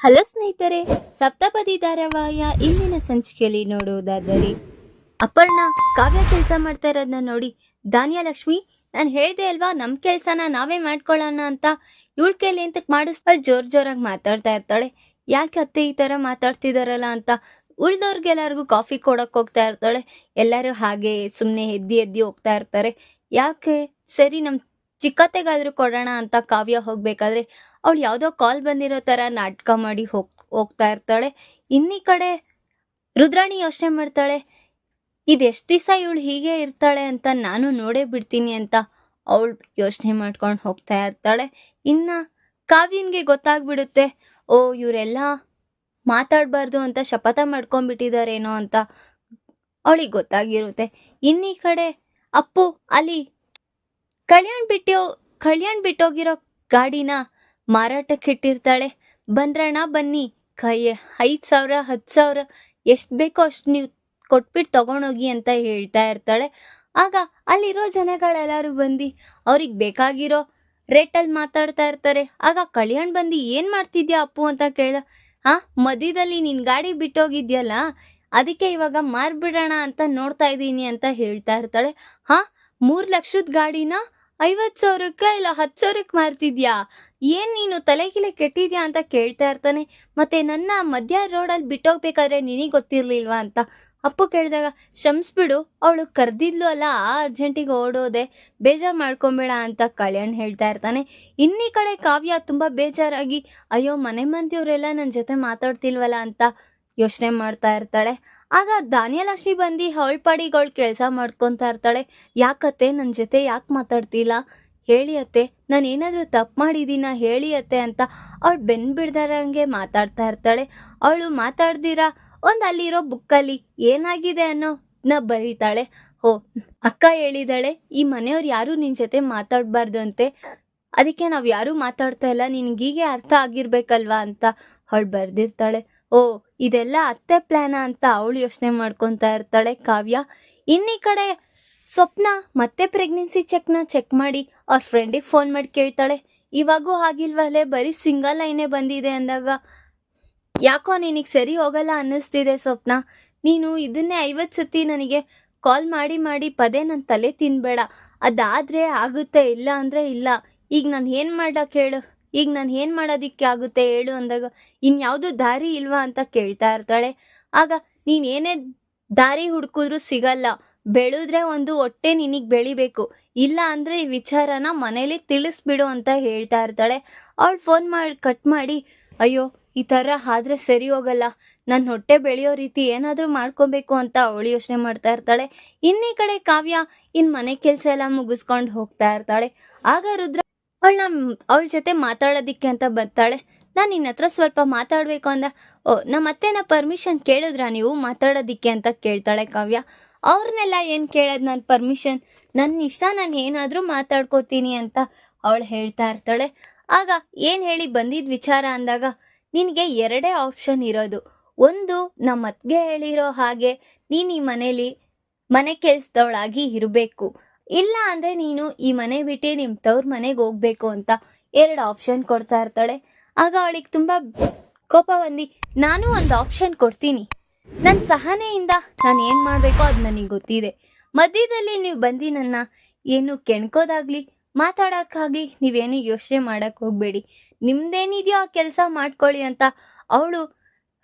Hello ಸ್ನೇಹಿತರೆ, ಸಪ್ತಪದಿ ಧಾರಾವಾಹಿಯ ಇಂದಿನ ಸಂಚಿಕೆಯಲ್ಲಿ ನೋಡುವುದಾದರೆ ಅಪರ್ಣ ಕಾವ್ಯ ಕೆಲಸ ಮಾಡ್ತಾ ಇರೋದನ್ನ ನೋಡಿ. ಧಾನ್ಯಲಕ್ಷ್ಮಿ ನಾನು ಹೇಳ್ದೆ ಅಲ್ವಾ ನಮ್ಮ ಕೆಲಸನ ನಾವೇ ಮಾಡ್ಕೊಳ್ಳೋಣ ಅಂತ. ಇವಳ ಕೈಲಿ ಅಂತ ಮಾಡಿಸ್ಬಾರ್ದು ಜೋರ್ ಜೋರಾಗಿ ಮಾತಾಡ್ತಾ ಇರ್ತಾಳೆ. ಯಾಕೆ ಅತ್ತೆ ಈ ಥರ ಮಾತಾಡ್ತಿದಾರಲ್ಲ ಅಂತ. ಉಳ್ದವ್ರಿಗೆಲ್ಲರಿಗೂ ಕಾಫಿ ಕೊಡಕ್ಕೆ ಹೋಗ್ತಾ ಇರ್ತಾಳೆ. ಎಲ್ಲರೂ ಹಾಗೆ ಸುಮ್ಮನೆ ಎದ್ದಿ ಎದ್ದಿ ಹೋಗ್ತಾ ಇರ್ತಾರೆ. ಯಾಕೆ ಸರಿ ನಮ್ಮ ಚಿಕ್ಕತ್ತೆಗಾದ್ರೂ ಕೊಡೋಣ ಅಂತ ಕಾವ್ಯ ಹೋಗ್ಬೇಕಾದ್ರೆ ಅವಳು ಯಾವುದೋ ಕಾಲ್ ಬಂದಿರೋ ಥರ ನಾಟಕ ಮಾಡಿ ಹೋಗ್, ಹೋಗ್ತಾ ಇರ್ತಾಳೆ. ಇನ್ನಿ ಕಡೆ ರುದ್ರಾಣಿ ಯೋಚನೆ ಮಾಡ್ತಾಳೆ ಇದೆಷ್ಟು ದಿವಸ ಇವಳು ಹೀಗೆ ಇರ್ತಾಳೆ ಅಂತ ನಾನು ನೋಡೇ ಬಿಡ್ತೀನಿ ಅಂತ ಅವಳು ಯೋಚನೆ ಮಾಡ್ಕೊಂಡು ಹೋಗ್ತಾ ಇರ್ತಾಳೆ. ಇನ್ನು ಕಾವ್ಯನ್ಗೆ ಗೊತ್ತಾಗ್ಬಿಡುತ್ತೆ, ಓ, ಇವರೆಲ್ಲ ಮಾತಾಡಬಾರ್ದು ಅಂತ ಶಪಥ ಮಾಡ್ಕೊಂಡ್ಬಿಟ್ಟಿದಾರೇನೋ ಅಂತ ಅವಳಿಗೆ ಗೊತ್ತಾಗಿರುತ್ತೆ. ಇನ್ನೀ ಕಡೆ ಅಪ್ಪು ಅಲ್ಲಿ ಕಲ್ಯಾಣ್ ಬಿಟ್ಟು, ಕಲ್ಯಾಣ್ ಬಿಟ್ಟೋಗಿರೋ ಗಾಡಿನ ಮಾರಾಟಕ್ಕೆ ಇಟ್ಟಿರ್ತಾಳೆ. ಬಂದ್ರಣ ಬನ್ನಿ. ಕೈ ಐದು ಸಾವಿರ ಹತ್ತು ಸಾವಿರ, ಎಷ್ಟು ಬೇಕೋ ಅಷ್ಟು ನೀವು ಕೊಟ್ಬಿಟ್ಟು ತಗೊಂಡೋಗಿ ಅಂತ ಹೇಳ್ತಾ ಇರ್ತಾಳೆ. ಆಗ ಅಲ್ಲಿರೋ ಜನಗಳೆಲ್ಲರೂ ಬಂದು, ಅವ್ರಿಗೆ ಬೇಕಾಗಿರೋ ರೇಟಲ್ಲಿ ಮಾತಾಡ್ತಾ ಇರ್ತಾರೆ. ಆಗ ಕಲ್ಯಾಣ್ ಬಂದು, ಏನು ಮಾಡ್ತಿದ್ಯಾ ಅಪ್ಪು ಅಂತ ಕೇಳ. ಹಾ ಮಧ್ಯದಲ್ಲಿ ನಿನ್ನ ಗಾಡಿ ಬಿಟ್ಟೋಗಿದ್ಯಲ್ಲ, ಅದಕ್ಕೆ ಇವಾಗ ಮಾರ್ಬಿಡೋಣ ಅಂತ ನೋಡ್ತಾ ಇದ್ದೀನಿ ಅಂತ ಹೇಳ್ತಾ ಇರ್ತಾಳೆ. ಹಾ, ಮೂರು ಲಕ್ಷದ ಗಾಡಿನ ಐವತ್ತು ಸಾವಿರಕ್ಕೆ ಇಲ್ಲ ಹತ್ತು ಸಾವಿರಕ್ಕೆ ಮಾರ್ತಿದ್ಯಾ? ಏನ್ ನೀನು ತಲೆಗಿಲೆ ಕೆಟ್ಟಿದ್ಯಾ ಅಂತ ಕೇಳ್ತಾ ಇರ್ತಾನೆ. ಮತ್ತೆ ನನ್ನ ಮಧ್ಯ ರೋಡಲ್ಲಿ ಬಿಟ್ಟೋಗ್ಬೇಕಾದ್ರೆ ನಿನಗೆ ಗೊತ್ತಿರ್ಲಿಲ್ವಾ ಅಂತ. ಅಪ್ಪು ಕೇಳಿದಾಗ ಕ್ಷಮಿಸ್ಬಿಡು ಅವಳು ಕರೆದಿದ್ಲು ಅಲ್ಲ, ಆ ಅರ್ಜೆಂಟಿಗೆ ಓಡೋದೆ, ಬೇಜಾರು ಮಾಡ್ಕೊಂಬೇಡ ಅಂತ ಕಲ್ಯಾಣ್ ಹೇಳ್ತಾ ಇರ್ತಾನೆ. ಇನ್ನಿ ಕಡೆ ಕಾವ್ಯ ತುಂಬಾ ಬೇಜಾರಾಗಿ, ಅಯ್ಯೋ, ಮನೆ ಮಂದಿಯವರೆಲ್ಲ ನನ್ನ ಜೊತೆ ಮಾತಾಡ್ತಿಲ್ವಲ್ಲ ಅಂತ ಯೋಚನೆ ಮಾಡ್ತಾ ಇರ್ತಾಳೆ. ಆಗ ಧಾನ್ಯಲಕ್ಷ್ಮಿ ಬಂದು ಅವಳ ಪಾಡಿಗಳು ಕೆಲಸ ಮಾಡ್ಕೊತಾ ಇರ್ತಾಳೆ. ಯಾಕತ್ತೆ ನನ್ನ ಜೊತೆ ಯಾಕೆ ಮಾತಾಡ್ತಿಲ್ಲ? ಹೇಳಿ ಅತ್ತೆ, ನಾನು ಏನಾದರೂ ತಪ್ಪು ಮಾಡಿದ್ದೀನ ಹೇಳಿ ಅತ್ತೆ ಅಂತ ಅವಳು ಬೆನ್ ಬಿಡ್ದಾರಂಗೆ ಮಾತಾಡ್ತಾ ಇರ್ತಾಳೆ. ಅವಳು ಮಾತಾಡ್ದಿರಾ? ಒಂದು ಅಲ್ಲಿರೋ ಬುಕ್ಕಲ್ಲಿ ಏನಾಗಿದೆ ಅನ್ನೋ ನ ಬರೀತಾಳೆ. ಹೋ, ಅಕ್ಕ ಹೇಳಿದಾಳೆ, ಈ ಮನೆಯವ್ರು ಯಾರು ನಿನ್ನ ಜೊತೆ ಮಾತಾಡಬಾರ್ದು ಅಂತೆ ಅದಕ್ಕೆ ನಾವು ಯಾರೂ ಮಾತಾಡ್ತಾ ಇಲ್ಲ ನಿನಗೀಗೆ ಅರ್ಥ ಆಗಿರ್ಬೇಕಲ್ವಾ ಅಂತ ಅವಳು ಬರ್ದಿರ್ತಾಳೆ. ಓ, ಇದೆಲ್ಲ ಅತ್ತೆ ಪ್ಲಾನ? ಅಂತ ಅವಳು ಯೋಚನೆ ಮಾಡ್ಕೊತಾ ಇರ್ತಾಳೆ ಕಾವ್ಯ. ಇನ್ನೀ ಕಡೆ ಸ್ವಪ್ನ ಮತ್ತೆ ಪ್ರೆಗ್ನೆನ್ಸಿ ಚೆಕ್ನ ಚೆಕ್ ಮಾಡಿ ಅವ್ರ ಫ್ರೆಂಡಿಗೆ ಫೋನ್ ಮಾಡಿ ಕೇಳ್ತಾಳೆ. ಇವಾಗೂ ಆಗಿಲ್ವಲ್ಲೇ ಬರೀ ಸಿಂಗಲ್ ಲೈನೇ ಬಂದಿದೆ ಅಂದಾಗ ಯಾಕೋ ನಿನಗೆ ಸರಿ ಹೋಗಲ್ಲ ಅನ್ನಿಸ್ತಿದೆ ಸ್ವಪ್ನ. ನೀನು ಇದನ್ನೇ ಐವತ್ತು ಸತಿ ನನಗೆ ಕಾಲ್ ಮಾಡಿ ಮಾಡಿ ಪದೇ ನನ್ನ ತಲೆ ತಿನ್ಬೇಡ. ಅದಾದರೆ ಆಗುತ್ತೆ ಇಲ್ಲ ಅಂದರೆ ಇಲ್ಲ. ಈಗ ನಾನು ಏನು ಮಾಡಕ್ಕೆ ಹೇಳು ಈಗ ನಾನು ಏನು ಮಾಡೋದಕ್ಕೆ ಆಗುತ್ತೆ ಹೇಳು ಅಂದಾಗ ಇನ್ಯಾವುದು ದಾರಿ ಇಲ್ವಾ ಅಂತ ಕೇಳ್ತಾ ಇರ್ತಾಳೆ. ಆಗ ಏನೇ ದಾರಿ ಹುಡುಕಿದ್ರೂ ಸಿಗಲ್ಲ. ಬೆಳೆದ್ರೆ ಒಂದು ಹೊಟ್ಟೆ ನಿನಗೆ ಬೆಳಿಬೇಕು. ಇಲ್ಲ ಅಂದರೆ ಈ ವಿಚಾರನ ಮನೇಲಿ ತಿಳಿಸ್ಬಿಡು ಅಂತ ಹೇಳ್ತಾ ಇರ್ತಾಳೆ. ಅವಳು ಫೋನ್ ಮಾಡಿ ಕಟ್ ಮಾಡಿ, ಅಯ್ಯೋ, ಈ ಥರ ಆದ್ರೆ ಸರಿ ಹೋಗಲ್ಲ. ನನ್ನ ಹೊಟ್ಟೆ ಬೆಳೆಯೋ ರೀತಿ ಏನಾದರೂ ಮಾಡ್ಕೋಬೇಕು ಅಂತ ಅವಳು ಯೋಚನೆ ಮಾಡ್ತಾ ಇರ್ತಾಳೆ. ಇನ್ನೇ ಕಡೆ ಕಾವ್ಯ ಇನ್ ಮನೆ ಕೆಲಸ ಎಲ್ಲ ಮುಗಿಸ್ಕೊಂಡು ಹೋಗ್ತಾ ಇರ್ತಾಳೆ. ಆಗ ರುದ್ರ ಅವಳನ್ನ ಅವಳ ಜೊತೆ ಮಾತಾಡೋದಿಕ್ಕೆ ಅಂತ ಬರ್ತಾಳೆ ನಾನು ನಿನ್ನ ಹತ್ರ ಸ್ವಲ್ಪ ಮಾತಾಡಬೇಕು ಅಂದ. ಓ ನಮ್ಮ ಅತ್ತೆನ ಪರ್ಮಿಷನ್ ಕೇಳಿದ್ರಾ ನೀವು ಮಾತಾಡೋದಿಕ್ಕೆ ಅಂತ ಕೇಳ್ತಾಳೆ ಕಾವ್ಯ. ಅವ್ರನ್ನೆಲ್ಲ ಏನು ಕೇಳೋದು ನನ್ನ ಪರ್ಮಿಷನ್ ನನ್ನ ಇಷ್ಟ ನಾನು ಏನಾದರೂ ಮಾತಾಡ್ಕೋತೀನಿ ಅಂತ ಅವಳು ಹೇಳ್ತಾ ಇರ್ತಾಳೆ. ಆಗ ಏನು ಹೇಳಿ ಬಂದಿದ್ದ ವಿಚಾರ ಅಂದಾಗ, ನಿನಗೆ ಎರಡೇ ಆಪ್ಷನ್ ಇರೋದು. ಒಂದು ನಮ್ಮ ಹೇಳಿರೋ ಹಾಗೆ ನೀನು ಈ ಮನೇಲಿ ಮನೆ ಕೆಲಸದವಳಾಗಿ ಇರಬೇಕು. ಇಲ್ಲ ಅಂದರೆ ನೀನು ಈ ಮನೆ ಬಿಟ್ಟು ನಿಮ್ಮ ತವ್ರ ಮನೆಗೆ ಹೋಗ್ಬೇಕು ಅಂತ ಎರಡು ಆಪ್ಷನ್ ಕೊಡ್ತಾ ಇರ್ತಾಳೆ. ಆಗ ಅವಳಿಗೆ ತುಂಬ ಕೋಪ ಬಂದು, ನಾನು ಒಂದು ಆಪ್ಷನ್ ಕೊಡ್ತೀನಿ. ನನ್ನ ಸಹನೆಯಿಂದ ನಾನು ಏನು ಮಾಡಬೇಕೋ ಅದು ನನಗೆ ಗೊತ್ತಿದೆ. ಮಧ್ಯದಲ್ಲಿ ನೀವು ಬಂದು ನನ್ನ ಏನು ಕೆಣ್ಕೋದಾಗ್ಲಿ ಮಾತಾಡೋಕ್ಕಾಗಿ ನೀವೇನು ಯೋಚನೆ ಮಾಡಕ್ಕೆ ಹೋಗಬೇಡಿ. ನಿಮ್ದೇನಿದೆಯೋ ಆ ಕೆಲಸ ಮಾಡ್ಕೊಳ್ಳಿ ಅಂತ ಅವಳು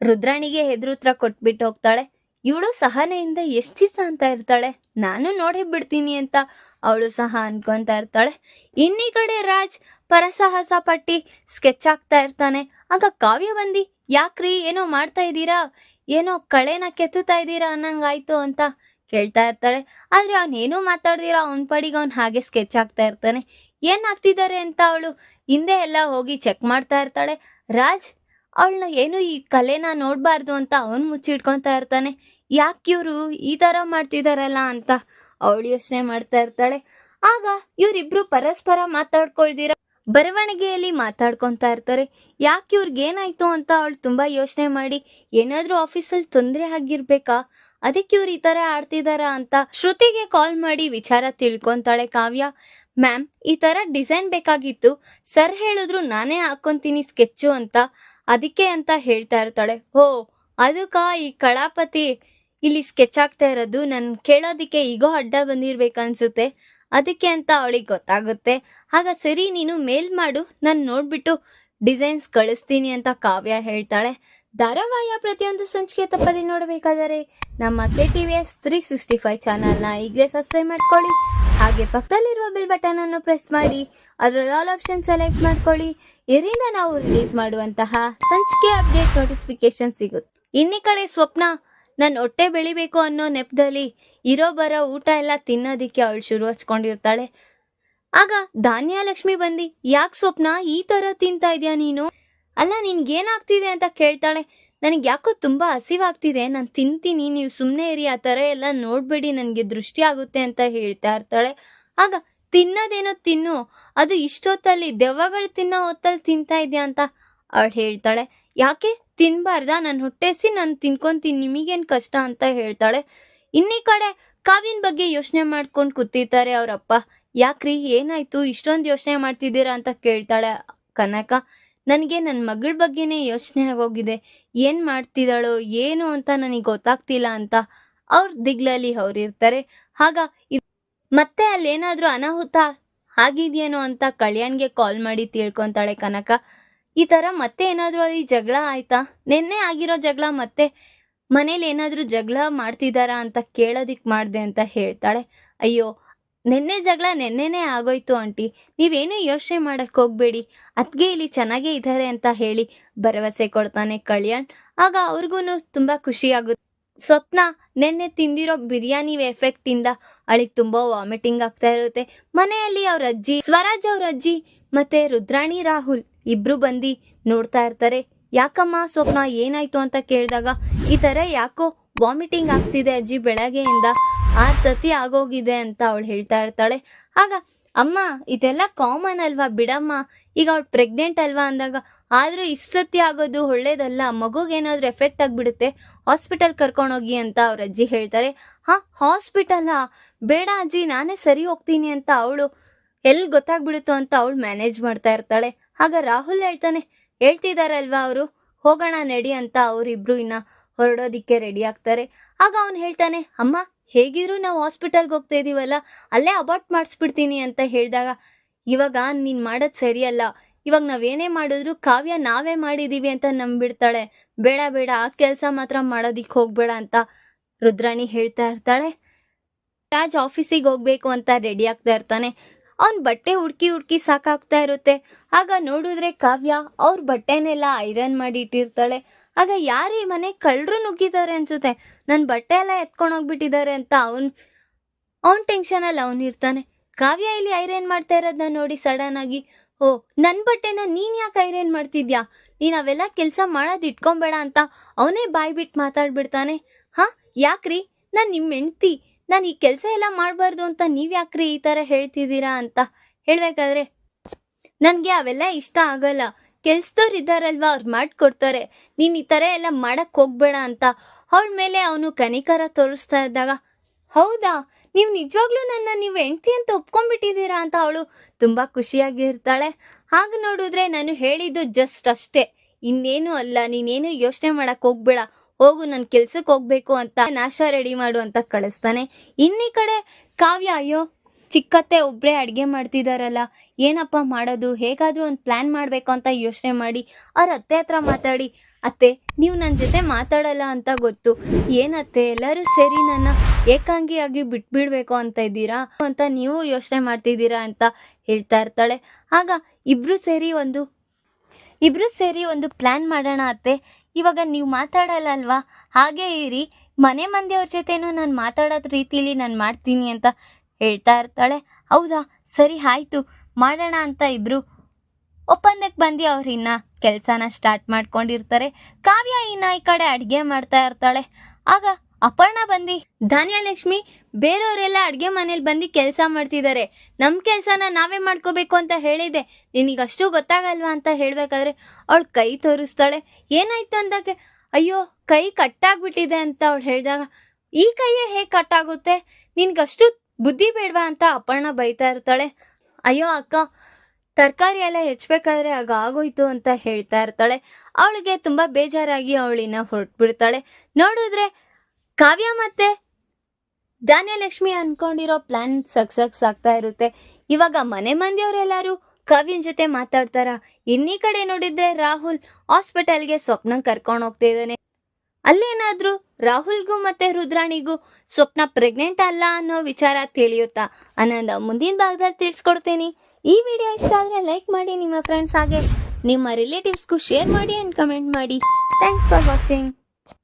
ರುದ್ರಾಣಿಗೆ ಹೆದರುತ್ರ ಕೊಟ್ಬಿಟ್ಟು ಹೋಗ್ತಾಳೆ. ಇವಳು ಸಹನೆಯಿಂದ ಎಷ್ಟು ದಿವಸ ಅಂತ ಇರ್ತಾಳೆ? ನಾನು ನೋಡಿ ಬಿಡ್ತೀನಿ ಅಂತ ಅವಳು ಸಹ ಅನ್ಕೊಂತ ಇರ್ತಾಳೆ. ಇನ್ನೀ ಕಡೆ ರಾಜ್ ಪರಸಾಹಸ ಪಟ್ಟಿ ಸ್ಕೆಚ್ ಆಗ್ತಾ ಇರ್ತಾನೆ. ಆಗ ಕಾವ್ಯ ಬಂದಿ, ಯಾಕ್ರಿ, ಏನೋ ಮಾಡ್ತಾ ಇದ್ದೀರಾ? ಏನೋ ಕಳೆನ ಕೆತ್ತುತ್ತಾ ಇದ್ದೀರಾ ಅನ್ನಂಗಾಯ್ತು ಅಂತ ಕೇಳ್ತಾ ಇರ್ತಾಳೆ. ಆದ್ರೆ ಅವನೇನೂ ಮಾತಾಡ್ದಿರ, ಅವನ ಪಡಿಗೆ ಅವ್ನು ಹಾಗೆ ಸ್ಕೆಚ್ ಆಗ್ತಾ ಇರ್ತಾನೆ. ಏನ್ ಆಗ್ತಿದ್ದಾರೆ ಅಂತ ಅವಳು ಹಿಂದೆ ಎಲ್ಲ ಹೋಗಿ ಚೆಕ್ ಮಾಡ್ತಾ ಇರ್ತಾಳೆ. ರಾಜ್, ಅವಳನ್ನ ಏನು ಈ ಕಲೆನ ನೋಡಬಾರ್ದು ಅಂತ ಅವನ್ ಮುಚ್ಚಿಡ್ಕೊತಾ ಇರ್ತಾನೆ. ಯಾಕೆ ಇವರು ಈ ಥರ ಮಾಡ್ತಿದಾರಲ್ಲ ಅಂತ ಅವಳು ಯೋಚನೆ ಮಾಡ್ತಾ ಇರ್ತಾಳೆ. ಆಗ ಇವರಿಬ್ರು ಪರಸ್ಪರ ಮಾತಾಡ್ಕೊಳ್ದಿರ ಬರವಣಿಗೆಯಲ್ಲಿ ಮಾತಾಡ್ಕೊತಾ ಇರ್ತಾರೆ. ಯಾಕೆ ಇವ್ರಿಗೆ ಏನಾಯ್ತು ಅಂತ ಅವಳು ತುಂಬಾ ಯೋಚನೆ ಮಾಡಿ, ಏನಾದ್ರೂ ಆಫೀಸಲ್ಲಿ ತೊಂದರೆ ಆಗಿರ್ಬೇಕಾ? ಅದಕ್ಕೆ ಇವ್ರು ಈ ತರ ಆಡ್ತಿದಾರ ಅಂತ ಶ್ರುತಿಗೆ ಕಾಲ್ ಮಾಡಿ ವಿಚಾರ ತಿಳ್ಕೊಂತಾಳೆ ಕಾವ್ಯ. ಮ್ಯಾಮ್, ಈ ತರ ಡಿಸೈನ್ ಬೇಕಾಗಿತ್ತು. ಸರ್ ಹೇಳಿದ್ರು ನಾನೇ ಹಾಕೊಂತೀನಿ ಸ್ಕೆಚ್ಚು ಅಂತ. ಅದಕ್ಕೆ ಅಂತ ಹೇಳ್ತಾ ಇರ್ತಾಳೆ. ಹೋ, ಅದಕ್ಕ ಈ ಕಳಾಪತಿ? ಇಲ್ಲಿ ಸ್ಕೆಚ್ ಆಗ್ತಾ ಇರೋದು ನನ್ ಕೇಳೋದಿಕ್ಕೆ ಈಗೋ ಅಡ್ಡ ಬಂದಿರ್ಬೇಕನ್ಸುತ್ತೆ. ಅದಕ್ಕೆ ಅಂತ ಅವಳಿಗೆ ಗೊತ್ತಾಗುತ್ತೆ. ಆಗ ಸರಿ, ನೀನು ಮೇಲ್ ಮಾಡು, ನಾನು ನೋಡ್ಬಿಟ್ಟು ಡಿಸೈನ್ಸ್ ಕಳಿಸ್ತೀನಿ ಅಂತ ಕಾವ್ಯ ಹೇಳ್ತಾಳೆ. ಧಾರಾವಾಹಿಯ ಪ್ರತಿಯೊಂದು ಸಂಚಿಕೆ ತಪ್ಪದೆ ನೋಡಬೇಕಾದರೆ ನಮ್ಮ K T V S three sixty five ಚಾನಲ್ನ ಈಗಲೇ ಸಬ್ಸ್ಕ್ರೈಬ್ ಮಾಡ್ಕೊಳ್ಳಿ. ಹಾಗೆ ಪಕ್ಕದಲ್ಲಿರುವ ಬಿಲ್ ಬಟನ್ ಅನ್ನು ಪ್ರೆಸ್ ಮಾಡಿ, ಅದರಲ್ಲಿ ಆಲ್ ಆಪ್ಷನ್ ಸೆಲೆಕ್ಟ್ ಮಾಡ್ಕೊಳ್ಳಿ. ಇದರಿಂದ ನಾವು ರಿಲೀಸ್ ಮಾಡುವಂತಹ ಸಂಚಿಕೆ ಅಪ್ಡೇಟ್ ನೋಟಿಫಿಕೇಶನ್ ಸಿಗುತ್ತೆ. ಇನ್ನೇ ಕಡೆ ಸ್ವಪ್ನ ನನ್ನ ಹೊಟ್ಟೆ ಬೆಳಿಬೇಕು ಅನ್ನೋ ನೆಪದಲ್ಲಿ ಇರೋ ಬರೋ ಊಟ ಎಲ್ಲ ತಿನ್ನೋದಿಕ್ಕೆ ಅವಳು ಶುರು ಹಚ್ಕೊಂಡಿರ್ತಾಳೆ. ಆಗ ಧಾನ್ಯಲಕ್ಷ್ಮಿ ಬಂದಿ, ಯಾಕೆ ಸ್ವಪ್ನ ಈ ತರ ತಿಂತಾ ಇದೆಯಾ ನೀನು? ಅಲ್ಲ, ನಿನ್ಗೇನಾಗ್ತಿದೆ ಅಂತ ಕೇಳ್ತಾಳೆ. ನನಗೆ ಯಾಕೋ ತುಂಬಾ ಹಸಿವಾಗ್ತಿದೆ. ನಾನು ತಿಂತೀನಿ. ನೀವು ಸುಮ್ಮನೆ ಇರಿ. ಆ ಥರ ಎಲ್ಲ ನೋಡ್ಬೇಡಿ. ನನಗೆ ದೃಷ್ಟಿ ಆಗುತ್ತೆ ಅಂತ ಹೇಳ್ತಾ ಇರ್ತಾಳೆ. ಆಗ, ತಿನ್ನೋದೇನೋ ತಿನ್ನು. ಅದು ಇಷ್ಟೊತ್ತಲ್ಲಿ ದೆವ್ವಗಳು ತಿನ್ನೋ ಹೊತ್ತಲ್ಲಿ ತಿಂತಾ ಇದೆಯಾ ಅಂತ? ಅವಳು ಹೇಳ್ತಾಳೆ. ಯಾಕೆ? ತಿನ್ಬಾರ್ದ? ನನ್ನ ಹೊಟ್ಟೆಸಿ ನಾನು ತಿನ್ಕೊಂತೀನಿ. ನಿಮಗೇನು ಕಷ್ಟ? ಅಂತ ಹೇಳ್ತಾಳೆ. ಇನ್ನೀ ಕಡೆ ಕಾವಿನ ಬಗ್ಗೆ ಯೋಚನೆ ಮಾಡ್ಕೊಂಡು ಕೂತಿರ್ತಾರೆ ಅವರಪ್ಪ. ಯಾಕ್ರಿ, ಏನಾಯ್ತು? ಇಷ್ಟೊಂದು ಯೋಚನೆ ಮಾಡ್ತಿದ್ದೀರಾ ಅಂತ ಕೇಳ್ತಾಳೆ ಕನಕ. ನನಗೆ ನನ್ನ ಮಗಳ ಬಗ್ಗೆನೇ ಯೋಚನೆ ಆಗೋಗಿದೆ. ಏನು ಮಾಡ್ತಿದ್ದಾಳೋ, ಏನು ಅಂತ ನನಗೆ ಗೊತ್ತಾಗ್ತಿಲ್ಲ ಅಂತ ಅವ್ರ ದಿಗ್ಲಲ್ಲಿ ಅವ್ರಿರ್ತಾರೆ. ಆಗ ಮತ್ತೆ ಅಲ್ಲೇನಾದ್ರೂ ಅನಾಹುತ ಆಗಿದೆಯೇನೋ ಅಂತ ಕಲ್ಯಾಣ್ಗೆ ಕಾಲ್ ಮಾಡಿ ತಿಳ್ಕೊಂತಾಳೆ ಕನಕ. ಈ ಥರ ಮತ್ತೆ ಏನಾದರೂ ಅಲ್ಲಿ ಜಗಳ ಆಯ್ತಾ? ನಿನ್ನೆ ಆಗಿರೋ ಜಗಳ ಮತ್ತೆ ಮನೇಲಿ ಏನಾದರೂ ಜಗಳ ಮಾಡ್ತಿದ್ದಾರಾ ಅಂತ ಕೇಳೋದಿಕ್ ಮಾಡಿದೆ ಅಂತ ಹೇಳ್ತಾಳೆ. ಅಯ್ಯೋ ನಿನ್ನೆ ಜಗಳ ನೆನ್ನೆನೇ ಆಗೋಯ್ತು, ಆಂಟಿ. ನೀವೇನೂ ಯೋಚನೆ ಮಾಡಕ್ ಹೋಗ್ಬೇಡಿ. ಅದ್ಗೆ ಇಲ್ಲಿ ಚೆನ್ನಾಗೇ ಇದ್ದಾರೆ ಅಂತ ಹೇಳಿ ಭರವಸೆ ಕೊಡ್ತಾನೆ ಕಲ್ಯಾಣ್. ಆಗ ಅವ್ರಿಗೂ ತುಂಬಾ ಖುಷಿ ಆಗುತ್ತೆ. ಸ್ವಪ್ನ ನೆನ್ನೆ ತಿಂದಿರೋ ಬಿರಿಯಾನಿ ಎಫೆಕ್ಟ್ ಇಂದ ಅಳಿಗ್ ತುಂಬಾ ವಾಮಿಟಿಂಗ್ ಆಗ್ತಾ ಇರುತ್ತೆ. ಮನೆಯಲ್ಲಿ ಅವ್ರ ಅಜ್ಜಿ, ಸ್ವರಾಜ್ ಅವ್ರ ಅಜ್ಜಿ ಮತ್ತೆ ರುದ್ರಾಣಿ, ರಾಹುಲ್ ಇಬ್ರು ಬಂದು ನೋಡ್ತಾ ಇರ್ತಾರೆ. ಯಾಕಮ್ಮ ಸ್ವಪ್ನ ಏನಾಯ್ತು ಅಂತ ಕೇಳಿದಾಗ ಈ ತರ ಯಾಕೋ ವಾಮಿಟಿಂಗ್ ಆಗ್ತಿದೆ ಅಜ್ಜಿ ಬೆಳಗ್ಗೆಯಿಂದ. ಆರ್ ಸತಿ ಆಗೋಗಿದೆ ಅಂತ ಅವಳು ಹೇಳ್ತಾ ಇರ್ತಾಳೆ. ಆಗ ಅಮ್ಮ, ಇದೆಲ್ಲ ಕಾಮನ್ ಅಲ್ವಾ ಬಿಡಮ್ಮ? ಈಗ ಅವಳು ಪ್ರೆಗ್ನೆಂಟ್ ಅಲ್ವಾ ಅಂದಾಗ, ಆದ್ರೂ ಇಷ್ಟು ಸತಿ ಆಗೋದು ಒಳ್ಳೇದಲ್ಲ ಮಗುಗೇನಾದ್ರೂ ಎಫೆಕ್ಟ್ ಆಗಿಬಿಡುತ್ತೆ ಹಾಸ್ಪಿಟಲ್ ಕರ್ಕೊಂಡೋಗಿ ಅಂತ ಅವ್ರ ಅಜ್ಜಿ ಹೇಳ್ತಾರೆ. ಹಾ ಹಾಸ್ಪಿಟಲಾ ಬೇಡ ಅಜ್ಜಿ, ನಾನೇ ಸರಿ ಹೋಗ್ತೀನಿ ಅಂತ ಅವಳು ಎಲ್ಲಿ ಗೊತ್ತಾಗ್ಬಿಡುತ್ತೋ ಅಂತ ಅವಳು ಮ್ಯಾನೇಜ್ ಮಾಡ್ತಾ ಇರ್ತಾಳೆ. ಆಗ ರಾಹುಲ್ ಹೇಳ್ತಾನೆ, ಹೇಳ್ತಿದಾರಲ್ವಾ ಅವರು? ಹೋಗೋಣ ನಡಿ ಅಂತ ಅವರಿಬ್ರು ಇನ್ನ ಹೊರಡೋದಿಕ್ಕೆ ರೆಡಿ ಆಗ್ತಾರೆ. ಆಗ ಅವನು ಹೇಳ್ತಾನೆ, ಅಮ್ಮ ಹೇಗಿದ್ರು ನಾವು ಹಾಸ್ಪಿಟಲ್ಗೆ ಹೋಗ್ತಾ ಇದೀವಲ್ಲ, ಅಲ್ಲೇ ಅಬಾರ್ಟ್ ಮಾಡಿಸ್ಬಿಡ್ತೀನಿ ಅಂತ ಹೇಳಿದಾಗ, ಇವಾಗ ನೀನ್ ಮಾಡೋದು ಸರಿಯಲ್ಲ, ಇವಾಗ ನಾವೇನೇ ಮಾಡಿದ್ರು ಕಾವ್ಯ ನಾವೇ ಮಾಡಿದೀವಿ ಅಂತ ನಂಬಿಡ್ತಾಳೆ. ಬೇಡ ಬೇಡ, ಆ ಕೆಲಸ ಮಾತ್ರ ಮಾಡೋದಿಕ್ಕೆ ಹೋಗ್ಬೇಡ ಅಂತ ರುದ್ರಾಣಿ ಹೇಳ್ತಾ ಇರ್ತಾಳೆ. ರಾಜ್ ಆಫೀಸಿಗೆ ಹೋಗ್ಬೇಕು ಅಂತ ರೆಡಿ ಆಗ್ತಾ ಇರ್ತಾನೆ. ಅವ್ನ್ ಬಟ್ಟೆ ಹುಡ್ಕಿ ಹುಡ್ಕಿ ಸಾಕಾಗ್ತಾ ಇರುತ್ತೆ. ಆಗ ನೋಡಿದ್ರೆ ಕಾವ್ಯ ಅವ್ರ ಬಟ್ಟೆನೆಲ್ಲ ಐರನ್ ಮಾಡಿ ಇಟ್ಟಿರ್ತಾಳೆ. ಆಗ ಯಾರು ಮನೆ ಕಳ್ಳರು ನುಗ್ಗಿದ್ದಾರೆ ಅನ್ಸುತ್ತೆ? ನನ್ನ ಬಟ್ಟೆ ಎಲ್ಲ ಎತ್ಕೊಂಡು ಹೋಗ್ಬಿಟ್ಟಿದ್ದಾರೆ ಅಂತ ಅವನ್ ಅಲ್ಲಿ ಅವನ್ ಇರ್ತಾನೆ. ಕಾವ್ಯ ಇಲ್ಲಿ ಐರನ್ ಮಾಡ್ತಾ ಇರೋದನ್ನ ನೋಡಿ ಸಡನ್ ಆಗಿ, ಓ ನನ್ನ ಬಟ್ಟೆನ ನೀನ್ ಯಾಕೆ ಐರನ್ ಮಾಡ್ತಿದ್ಯಾ? ನೀನ್ ಅವೆಲ್ಲ ಕೆಲಸ ಮಾಡೋದ್ ಇಟ್ಕೊಂಬೇಡ ಅಂತ ಅವನೇ ಬಾಯ್ ಬಿಟ್ಟು ಮಾತಾಡ್ಬಿಡ್ತಾನೆ. ಹಾ, ಯಾಕ್ರಿ? ನಾನು ನಿಮ್ಮ ಹೆಂಡ್ತಿ. ನಾನು ಈ ಕೆಲಸ ಎಲ್ಲ ಮಾಡಬಾರ್ದು ಅಂತ ನೀವ್ ಯಾಕ್ರಿ ಈ ತರ ಹೇಳ್ತಿದ್ದೀರಾ ಅಂತ. ಹೇಳಬೇಕಾದ್ರೆ, ನನಗೆ ಅವೆಲ್ಲ ಇಷ್ಟ ಆಗಲ್ಲ. ಕೆಲ್ಸದವ್ರು ಇದ್ದಾರಲ್ವಾ ಅವ್ರು ಮಾಡ್ಕೊಡ್ತಾರೆ. ನೀನು ಈ ತರ ಎಲ್ಲ ಮಾಡಕ್ ಹೋಗ್ಬೇಡ ಅಂತ. ಅವಳ ಮೇಲೆ ಅವನು ಕನಿಕರ ತೋರಿಸ್ತಾ ಇದ್ದಾಗ, ಹೌದಾ? ನೀವು ನಿಜವಾಗ್ಲೂ ನನ್ನ ನೀವು ಹೆಂಡ್ತಿ ಅಂತ ಒಪ್ಕೊಂಡ್ಬಿಟ್ಟಿದ್ದೀರಾ ಅಂತ ಅವಳು ತುಂಬಾ ಖುಷಿಯಾಗಿರ್ತಾಳೆ ಹಾಗ ನೋಡಿದ್ರೆ ನಾನು ಹೇಳಿದ್ದು ಜಸ್ಟ್ ಅಷ್ಟೇ. ಇನ್ನೇನು ಅಲ್ಲ, ನೀನೇನು ಯೋಚನೆ ಮಾಡಕ್ ಹೋಗ್ಬೇಡ. ಹೋಗು ನನ್ನ ಕೆಲ್ಸಕ್ಕೆ ಹೋಗ್ಬೇಕು ಅಂತ ನಾಶ ರೆಡಿ ಮಾಡು ಅಂತ ಕಳಿಸ್ತಾನೆ. ಇನ್ನಿ ಕಡೆ ಕಾವ್ಯ, ಅಯ್ಯೋ ಚಿಕ್ಕತ್ತೆ ಒಬ್ಬರೇ ಅಡುಗೆ ಮಾಡ್ತಿದ್ದಾರಲ್ಲ ಏನಪ್ಪ ಮಾಡೋದು, ಹೇಗಾದರೂ ಒಂದು ಪ್ಲ್ಯಾನ್ ಮಾಡಬೇಕು ಅಂತ ಯೋಚನೆ ಮಾಡಿ, ಅವ್ರ ಅತ್ತೆ ಹತ್ರ ಮಾತಾಡಿ, ಅತ್ತೆ, ನೀವು ನನ್ನ ಜೊತೆ ಮಾತಾಡಲ್ಲ ಅಂತ ಗೊತ್ತು. ಏನತ್ತೆ ಎಲ್ಲರೂ ಸೇರಿ ನನ್ನ ಏಕಾಂಗಿಯಾಗಿ ಬಿಟ್ಬಿಡ್ಬೇಕು ಅಂತ ಇದ್ದೀರಾ? ಅಂತ ನೀವು ಯೋಚನೆ ಮಾಡ್ತಿದ್ದೀರಾ ಅಂತ ಹೇಳ್ತಾ ಇರ್ತಾಳೆ. ಆಗ ಇಬ್ರು ಸೇರಿ ಒಂದು, ಇಬ್ರು ಸೇರಿ ಒಂದು ಪ್ಲ್ಯಾನ್ ಮಾಡೋಣ ಅತ್ತೆ. ಇವಾಗ ನೀವು ಮಾತಾಡಲ್ಲ ಅಲ್ವಾ ಹಾಗೇ ಇರಿ. ಮನೆ ಮಂದಿಯವ್ರ ಜೊತೆನೂ ನಾನು ಮಾತಾಡೋದು ರೀತಿಲಿ ನಾನು ಮಾಡ್ತೀನಿ ಅಂತ ಹೇಳ್ತಾ ಇರ್ತಾಳೆ. ಹೌದಾ? ಸರಿ, ಆಯ್ತು. ಮಾಡೋಣ ಅಂತ ಇಬ್ರು. ಒಪ್ಪಂದಕ್ಕೆ ಬಂದು ಅವ್ರು ಇನ್ನ ಕೆಲಸನ ಸ್ಟಾರ್ಟ್ ಮಾಡ್ಕೊಂಡಿರ್ತಾರೆ. ಕಾವ್ಯ ಇನ್ನ ಈ ಕಡೆ ಅಡ್ಗೆ ಮಾಡ್ತಾ ಇರ್ತಾಳೆ. ಆಗ ಅಪರ್ಣ ಬಂದು, ಧಾನ್ಯಲಕ್ಷ್ಮಿ, ಬೇರೆಯವರೆಲ್ಲ ಅಡುಗೆ ಮನೇಲಿ ಬಂದು ಕೆಲಸ ಮಾಡ್ತಿದ್ದಾರೆ. ನಮ್ಮ ಕೆಲಸನ ನಾವೇ ಮಾಡ್ಕೋಬೇಕು ಅಂತ ಹೇಳಿದೆ. ನಿನಗೆ ಅಷ್ಟು ಗೊತ್ತಾಗಲ್ವಾ ಅಂತ ಹೇಳಬೇಕಾದ್ರೆ ಅವಳು ಕೈ ತೋರಿಸ್ತಾಳೆ. ಏನಾಯ್ತು ಅಂದಾಗ ಅಯ್ಯೋ, ಕೈ ಕಟ್ಟಾಗ್ಬಿಟ್ಟಿದೆ ಅಂತ ಅವಳು ಹೇಳಿದಾಗ, ಈ ಕೈಯೇ ಹೇಗೆ ಕಟ್ಟಾಗುತ್ತೆ? ನಿನ್ಗಷ್ಟು ಬುದ್ಧಿ ಬೇಡವಾ ಅಂತ ಅಪರ್ಣ ಬೈತಾ ಇರ್ತಾಳೆ. ಅಯ್ಯೋ ಅಕ್ಕ, ತರಕಾರಿ ಎಲ್ಲ ಹೆಚ್ಚಬೇಕಾದ್ರೆ ಆಗ ಆಗೋಯ್ತು ಅಂತ ಹೇಳ್ತಾ ಇರ್ತಾಳೆ. ಅವಳಿಗೆ ತುಂಬಾ ಬೇಜಾರಾಗಿ ಅವಳಿನ ಹೊರಟ್ಬಿಡ್ತಾಳೆ. ನೋಡಿದ್ರೆ ಕಾವ್ಯ ಮತ್ತೆ ಧಾನ್ಯಲಕ್ಷ್ಮಿ ಅನ್ಕೊಂಡಿರೋ ಪ್ಲಾನ್ ಸಕ್ಸಸ್ ಆಗ್ತಾ ಇರುತ್ತೆ. ಇವಾಗ ಮನೆ ಮಂದಿಯವರೆಲ್ಲರೂ ಕಾವ್ಯನ್ ಜೊತೆ ಮಾತಾಡ್ತಾರ? ಇನ್ನಿ ಕಡೆ ನೋಡಿದ್ರೆ ರಾಹುಲ್ ಹಾಸ್ಪಿಟಲ್ಗೆ ಸ್ವಪ್ನ ಕರ್ಕೊಂಡು ಹೋಗ್ತಾ ಇದ್ದಾನೆ. ಅಲ್ಲೇನಾದ್ರೂ ರಾಹುಲ್ಗೂ ಮತ್ತೆ ರುದ್ರಾಣಿಗೂ ಸ್ವಪ್ನ ಪ್ರೆಗ್ನೆಂಟ್ ಅಲ್ಲ ಅನ್ನೋ ವಿಚಾರ ತಿಳಿಯುತ್ತಾ? ಅನ್ನೋದ ಮುಂದಿನ ಭಾಗದಲ್ಲಿ ತಿಳಿಸ್ಕೊಡ್ತೀನಿ. ಈ ವಿಡಿಯೋ ಇಷ್ಟ ಆದರೆ ಲೈಕ್ ಮಾಡಿ, ನಿಮ್ಮ ಫ್ರೆಂಡ್ಸ್ ಹಾಗೆ ನಿಮ್ಮ ರಿಲೇಟಿವ್ಸ್ಗೂ ಶೇರ್ ಮಾಡಿ ಆ್ಯಂಡ್ ಕಮೆಂಟ್ ಮಾಡಿ. Thanks for watching